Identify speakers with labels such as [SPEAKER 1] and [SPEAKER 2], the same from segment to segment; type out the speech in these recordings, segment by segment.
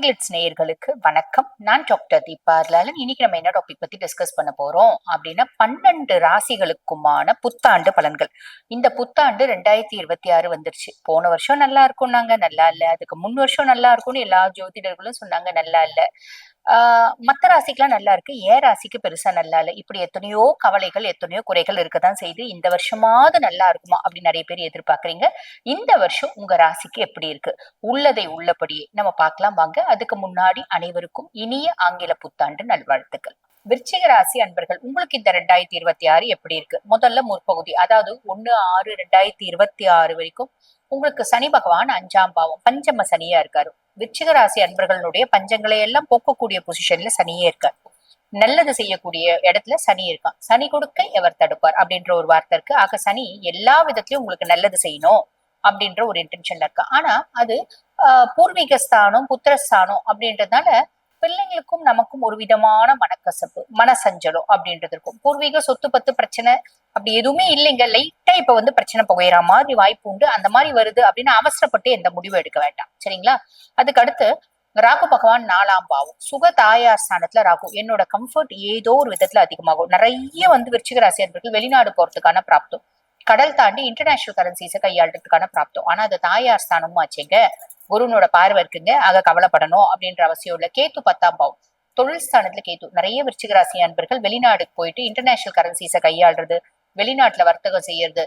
[SPEAKER 1] மைக்லெட்ஸ் நேயர்களுக்கு வணக்கம். நான் டாக்டர் தீபா லாலன் இன்னைக்கு நம்ம என்ன டாபிக் பத்தி டிஸ்கஸ் பண்ண போறோம் அப்படின்னா பன்னெண்டு ராசிகளுக்குமான புத்தாண்டு பலன்கள். இந்த புத்தாண்டு ரெண்டாயிரத்தி இருபத்தி ஆறு வந்துருச்சு. போன வருஷம் நல்லா இருக்கும்னாங்க நல்லா இல்ல. அதுக்கு முன் வருஷம் நல்லா இருக்கும்னு எல்லா ஜோதிடர்களும் சொன்னாங்க நல்லா இல்ல. மற்ற மத்த ராசிக்கெல்லாம் நல்லா இருக்கு. ஏ ராசிக்கு பெருசா நல்லா இல்ல. இப்படி எத்தனையோ கவலைகள் எத்தனையோ குறைகள் இருக்கதான் செய்து இந்த வருஷமாவது நல்லா இருக்குமா? அப்படின்னு நிறைய பேர் எதிர்பார்க்கறீங்க. இந்த வருஷம் உங்க ராசிக்கு எப்படி இருக்கு? உள்ளதை உள்ளபடியே நம்ம பார்க்கலாம் வாங்க. அதுக்கு முன்னாடி அனைவருக்கும் இனிய ஆங்கில புத்தாண்டு நல்வாழ்த்துக்கள். விருச்சிக ராசி அன்பர்கள் உங்களுக்கு இந்த ரெண்டாயிரத்தி இருபத்தி ஆறு எப்படி இருக்கு? முதல்ல முற்பகுதி அதாவது ஒன்னு ஆறு ரெண்டாயிரத்தி இருபத்தி ஆறு வரைக்கும் உங்களுக்கு சனி பகவான் அஞ்சாம் பாவம் பஞ்சம சனியா இருக்காரு. விருச்சிக ராசி அன்பர்களுடைய பஞ்சங்களை எல்லாம் போக்கக்கூடிய பொசிஷன்ல சனியே இருக்கார். நல்லது செய்யக்கூடிய இடத்துல சனி இருக்கான். சனி கொடுக்க எவர் தடுப்பார் அப்படின்ற ஒரு வார்த்தை இருக்கு. ஆக சனி எல்லா விதத்திலயும் உங்களுக்கு நல்லது செய்யணும் அப்படின்ற ஒரு இன்டென்ஷன்ல இருக்கு. ஆனா அது ஆஹ் பூர்வீக ஸ்தானம் புத்திரஸ்தானம் அப்படின்றதுனால பிள்ளைங்களுக்கும் நமக்கும் ஒரு விதமான மனக்கசப்பு மனசஞ்சலம் அப்படின்றது இருக்கும். பூர்வீக சொத்து பத்து பிரச்சனை அப்படி எதுவுமே இல்லைங்க. லைட்டா இப்ப வந்து பிரச்சனை புகையிற மாதிரி வாய்ப்பு உண்டு. அந்த மாதிரி வருது அப்படின்னு அவசரப்பட்டு எந்த முடிவு எடுக்க வேண்டாம். சரிங்களா? அதுக்கு அடுத்து ராகு பகவான் நாலாம் பாவம். சுக தாயார் ஸ்தானத்துல ராகு. என்னோட கம்ஃபர்ட் ஏதோ ஒரு விதத்துல அதிகமாகும். நிறைய வந்து விருச்சிக ராசி அன்பர்கள் வெளிநாடு போறதுக்கான பிராப்தம். கடல் தாண்டி இன்டர்நேஷனல் கரன்சிஸை கையாளுறதுக்கான பிராப்தம். ஆனா அது தாயார் ஸ்தானமும் ஆச்சுங்க. குருனோட பார்வை இருக்குங்க. ஆக கவலைப்படணும் அப்படின்ற அவசியம் இல்ல. கேத்து பத்தாம் பாவம். தொழில் ஸ்தானத்துல கேத்து நிறைய விருச்சிகராசி அன்பர்கள் வெளிநாடுக்கு போயிட்டு இன்டர்நேஷனல் கரன்சிஸை கையாளுறது வெளிநாட்டுல வர்த்தகம் செய்யறது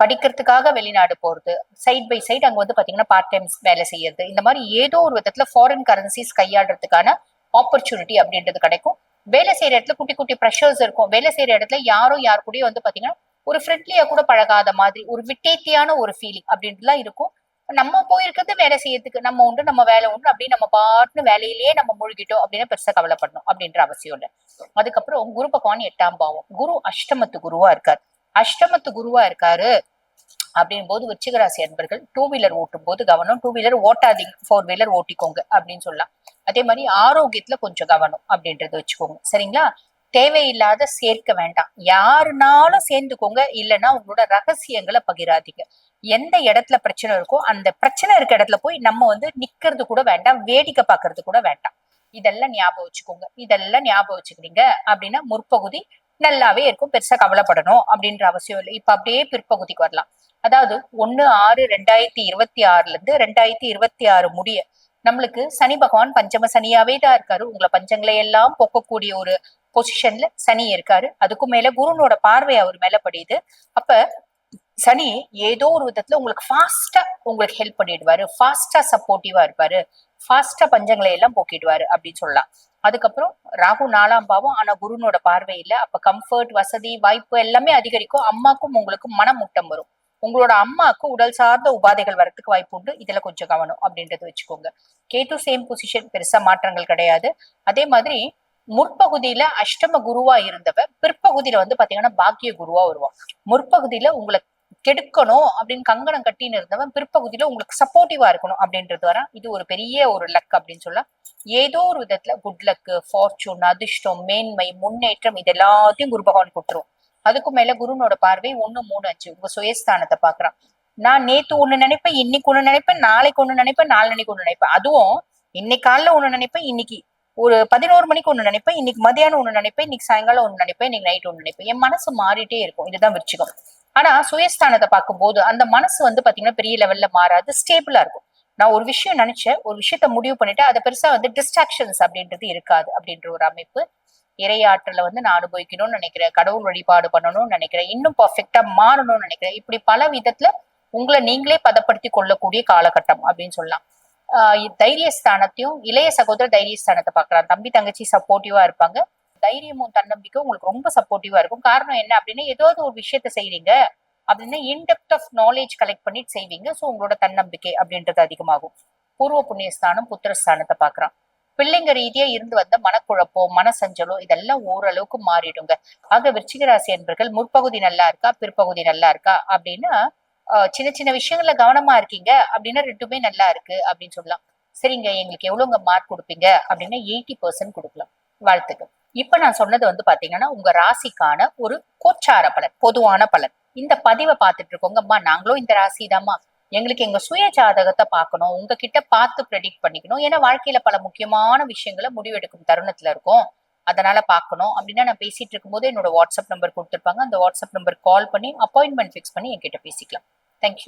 [SPEAKER 1] படிக்கிறதுக்காக வெளிநாடு போறது சைட் பை சைட் அங்க வந்து பாத்தீங்கன்னா பார்ட் டைம் வேலை செய்யறது. இந்த மாதிரி ஏதோ ஒரு விதத்துல ஃபாரின் கரன்சிஸ் கையாளுறதுக்கான ஆப்பர்ச்சுனிட்டி அப்படின்றது கிடைக்கும். வேலை செய்யற இடத்துல குட்டி குட்டி ப்ரெஷர்ஸ் இருக்கும். வேலை செய்யற இடத்துல யாரும் யார் கூடயும் வந்து பாத்தீங்கன்னா ஒரு ஃப்ரெண்ட்லியா கூட பழகாத மாதிரி ஒரு விட்டேத்தியான ஒரு ஃபீலிங் அப்படின்ட்டுலாம் இருக்கும். நம்ம போயிருக்கிறது வேலை செய்யறதுக்கு நம்ம உண்டு நம்ம வேலை உண்டு அப்படின்னு நம்ம பாட்டுன்னு வேலையிலேயே நம்ம மூழ்கிட்டோம் அப்படின்னு பெருசா கவலைப்படணும் அப்படின்ற அவசியம் இல்லை. அதுக்கப்புறம் குரு பகவான் எட்டாம் பாவம். குரு அஷ்டமத்து குருவா இருக்காரு. அஷ்டமத்து குருவா இருக்காரு அப்படின் போது விருச்சிகராசி அன்பர்கள் டூ வீலர் ஓட்டும் போது கவனம் டூ வீலர் ஓட்டாதீங்க ஃபோர் வீலர் ஓட்டிக்கோங்க அப்படின்னு சொல்லலாம். அதே மாதிரி ஆரோக்கியத்துல கொஞ்சம் கவனம் அப்படின்றத வச்சுக்கோங்க. சரிங்களா? தேவையில்லாத சேர்க்க வேண்டாம். யாருனாலும் சேர்ந்துக்கோங்க இல்லைன்னா உங்களோட ரகசியங்களை பகிராதீங்க. எந்த இடத்துல பிரச்சனை இருக்கோ அந்த பிரச்சனை இருக்க இடத்துல போய் நம்ம வந்து நிக்கிறது கூட வேண்டாம் வேடிக்கை பார்க்கறது கூட வேண்டாம். இதெல்லாம் ஞாபகம் வச்சுக்கோங்க. இதெல்லாம் ஞாபகம் வச்சுக்கிறீங்க அப்படின்னா முற்பகுதி நல்லாவே இருக்கும். பெருசா கவலைப்படணும் அப்படின்ற அவசியம் இல்லை. இப்ப அப்படியே பிற்பகுதிக்கு வரலாம். அதாவது ஒன்னு ஆறு ரெண்டாயிரத்தி இருபத்தி ஆறுல இருந்து ரெண்டாயிரத்தி இருபத்தி ஆறு முடிய நம்மளுக்கு சனி பகவான் பஞ்சம சனியாவே தான் இருக்காரு. உங்களை பஞ்சங்களை எல்லாம் போக்கக்கூடிய ஒரு பொசிஷன்ல சனி இருக்காரு. அதுக்கும் மேல குருனோட பார்வை அவர் மேல படியுது. அப்ப சனி ஏதோ ஒரு விதத்துல உங்களுக்கு ஃபாஸ்டா உங்களுக்கு ஹெல்ப் பண்ணிடுவாரு. ஃபாஸ்டா சப்போர்ட்டிவா இருப்பாரு. ஃபாஸ்டா பஞ்சங்களை எல்லாம் போக்கிடுவாரு அப்படின்னு சொல்லலாம். அதுக்கப்புறம் ராகு நாலாம் பாவம் ஆனா குருனோட பார்வை இல்ல. அப்ப கம்ஃபர்ட் வசதி வாய்ப்பு எல்லாமே அதிகரிக்கும். அம்மாக்கும் உங்களுக்கு மனமூட்டம் வரும். உங்களோட அம்மாவுக்கு உடல் சார்ந்த உபாதைகள் வரத்துக்கு வாய்ப்பு உண்டு. இதுல கொஞ்சம் கவனம் அப்படின்றது வச்சுக்கோங்க. கேட்டு சேம் பொசிஷன் பெருசா மாற்றங்கள் கிடையாது. அதே மாதிரி முற்பகுதியில அஷ்டம குருவா இருந்தவன் பிற்பகுதியில வந்து பாத்தீங்கன்னா பாக்கிய குருவா வருவான். முற்பகுதியில உங்களை கெடுக்கணும் அப்படின்னு கங்கணம் கட்டின்னு இருந்தவன் பிற்பகுதியில உங்களுக்கு சப்போர்ட்டிவா இருக்கணும் அப்படின்றது வர இது ஒரு பெரிய ஒரு லக் அப்படின்னு சொல்லலாம். ஏதோ ஒரு விதத்துல குட் லக்கு ஃபார்ச்சூன் அதிர்ஷ்டம் மேன்மை முன்னேற்றம் இது எல்லாத்தையும் குரு பகவான் கொடுத்துரும். அதுக்கும் மேல குருனோட பார்வை ஒண்ணு மூணு அஞ்சு உங்க சுயஸ்தானத்தை பாக்குறான் நான் நேத்து ஒண்ணு நினைப்பேன் இன்னைக்கு ஒண்ணு நினைப்பேன் நாளைக்கு ஒண்ணு நினைப்பேன் நாளைக்கு ஒண்ணு நினைப்பேன். அதுவும் இன்னைக்கு காலைல ஒண்ணு நினைப்பேன் இன்னைக்கு ஒரு பதினோரு மணிக்கு ஒண்ணு நினைப்பேன் இன்னைக்கு மதியானம் ஒண்ணு நினைப்பேன் இன்னைக்கு சாயங்காலம் ஒண்ணு நினைப்பேன் இன்னைக்கு நைட் ஒண்ணு நினைப்பேன். என் மனசு மாறிட்டே இருக்கும் இதுதான் விருச்சிகம். ஆனா சுயஸ்தானத்தை பார்க்கும்போது அந்த மனசு வந்து பாத்தீங்கன்னா பெரிய லெவல்ல மாறாது ஸ்டேபிளா இருக்கும். நான் ஒரு விஷயம் நினைச்சேன் ஒரு விஷயத்த முடிவு பண்ணிட்டு அதை பெருசா வந்து டிஸ்ட்ராக்ஷன்ஸ் அப்படின்றது இருக்காது அப்படின்ற ஒரு அமைப்பு இறையாற்றலை வந்து நான் அனுபவிக்கணும்னு நினைக்கிறேன் கடவுள் வழிபாடு பண்ணணும்னு நினைக்கிறேன் இன்னும் பர்ஃபெக்டா மாறணும்னு நினைக்கிறேன். இப்படி பல விதத்துல உங்களை நீங்களே பதப்படுத்தி கொள்ளக்கூடிய காலகட்டம் அப்படின்னு சொல்லலாம். தைரியஸ்தானத்தையும் இளைய சகோதர தைரியஸ்தானத்தை பார்க்கலாம். தம்பி தங்கச்சி சப்போர்ட்டிவா இருப்பாங்க. தைரியமும் தன்னம்பிக்கை உங்களுக்கு ரொம்ப சப்போர்ட்டிவா இருக்கும். காரணம் என்ன அப்படின்னா ஏதாவது ஒரு விஷயத்த செய்றீங்க அப்படின்னா இன்டெப்த் ஆஃப் நாலேஜ் கலெக்ட் பண்ணிட்டு செய்வீங்க. ஸோ உங்களோட தன்னம்பிக்கை அப்படின்றது அதிகமாகும். பூர்வ புண்ணியஸ்தானம் புத்திரஸ்தானத்தை பார்க்கலாம். பிள்ளைங்க ரீதியா இருந்து வந்த மனக்குழப்போ மனசஞ்சலோ இதெல்லாம் ஓரளவுக்கு மாறிடுங்க. ஆக விருச்சிக ராசி என்பர்கள் முற்பகுதி நல்லா இருக்கா? பிற்பகுதி நல்லா இருக்கா? அப்படின்னா சின்ன சின்ன விஷயங்கள்ல கவனமா இருக்கீங்க அப்படின்னா ரெண்டுமே நல்லா இருக்கு அப்படின்னு சொல்லலாம். சரிங்க எங்களுக்கு எவ்வளவுங்க மார்க் கொடுப்பீங்க அப்படின்னா எயிட்டி பர்சன்ட் கொடுக்கலாம். வாழ்த்துக்கள். இப்ப நான் சொன்னது வந்து பாத்தீங்கன்னா உங்க ராசிக்கான ஒரு கோச்சார பலன் பொதுவான பலன். இந்த பதிவை பார்த்துட்டு இருக்கோங்க அம்மா நாங்களும் இந்த ராசி தாம்மா எங்களுக்கு எங்க சுய ஜாதகத்தை பார்க்கணும் உங்ககிட்ட பார்த்து ப்ரெடிக்ட் பண்ணிக்கணும். ஏன்னா வாழ்க்கையில பல முக்கியமான விஷயங்களை முடிவெடுக்கும் தருணத்துல இருக்கும். அதனால பார்க்கணும். அப்படின்னா நான் பேசிட்டு இருக்கும்போது என்னோட வாட்ஸ்அப் நம்பர் கொடுத்துருப்பாங்க. அந்த வாட்ஸ்அப் நம்பர் கால் பண்ணி அப்பாயின்மெண்ட் ஃபிக்ஸ் பண்ணி என்கிட்ட பேசிக்கலாம். தேங்க்யூ